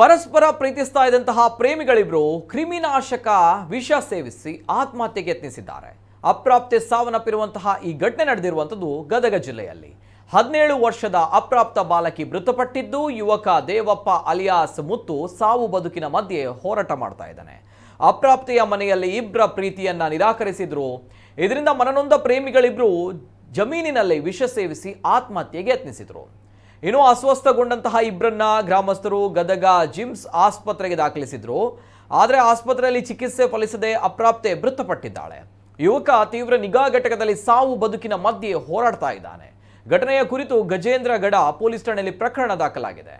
ಪರಸ್ಪರ ಪ್ರೀತಿಸ್ತಾ ಇದ್ದಂತಹ ಪ್ರೇಮಿಗಳಿಬ್ರು ಕ್ರಿಮಿನಾಶಕ ವಿಷ ಸೇವಿಸಿ ಆತ್ಮಹತ್ಯೆಗೆ ಯತ್ನಿಸಿದ್ದಾರೆ. ಅಪ್ರಾಪ್ತೆ ಸಾವನ್ನಪ್ಪಿರುವಂತಹ ಈ ಘಟನೆ ನಡೆದಿರುವಂಥದ್ದು ಗದಗ ಜಿಲ್ಲೆಯಲ್ಲಿ. ಹದಿನೇಳು ವರ್ಷದ ಅಪ್ರಾಪ್ತ ಬಾಲಕಿ ಮೃತಪಟ್ಟಿದ್ದು ಯುವಕ ದೇವಪ್ಪ ಅಲಿಯಾಸ್ ಮುತ್ತು ಸಾವು ಬದುಕಿನ ಮಧ್ಯೆ ಹೋರಾಟ ಮಾಡ್ತಾ ಇದ್ದಾನೆ. ಅಪ್ರಾಪ್ತೆಯ ಮನೆಯಲ್ಲಿ ಇಬ್ಬರ ಪ್ರೀತಿಯನ್ನ ನಿರಾಕರಿಸಿದ್ರು. ಇದರಿಂದ ಮನನೊಂದ ಪ್ರೇಮಿಗಳಿಬ್ರು ಜಮೀನಿನಲ್ಲಿ ವಿಷ ಸೇವಿಸಿ ಆತ್ಮಹತ್ಯೆಗೆ ಯತ್ನಿಸಿದ್ರು. ಇನ್ನು ಅಸ್ವಸ್ಥಗೊಂಡಂತಹ ಇಬ್ಬರನ್ನ ಗ್ರಾಮಸ್ಥರು ಗದಗ ಜಿಮ್ಸ್ ಆಸ್ಪತ್ರೆಗೆ ದಾಖಲಿಸಿದ್ರು. ಆದರೆ ಆಸ್ಪತ್ರೆಯಲ್ಲಿ ಚಿಕಿತ್ಸೆ ಫಲಿಸದೆ ಅಪ್ರಾಪ್ತೆ ಮೃತಪಟ್ಟಿದ್ದಾಳೆ. ಯುವಕ ತೀವ್ರ ನಿಗಾ ಘಟಕದಲ್ಲಿ ಸಾವು ಬದುಕಿನ ಮಧ್ಯೆ ಹೋರಾಡ್ತಾ ಇದ್ದಾನೆ. ಘಟನೆಯ ಕುರಿತು ಗಜೇಂದ್ರಗಡ ಪೊಲೀಸ್ ಠಾಣೆಯಲ್ಲಿ ಪ್ರಕರಣ ದಾಖಲಾಗಿದೆ.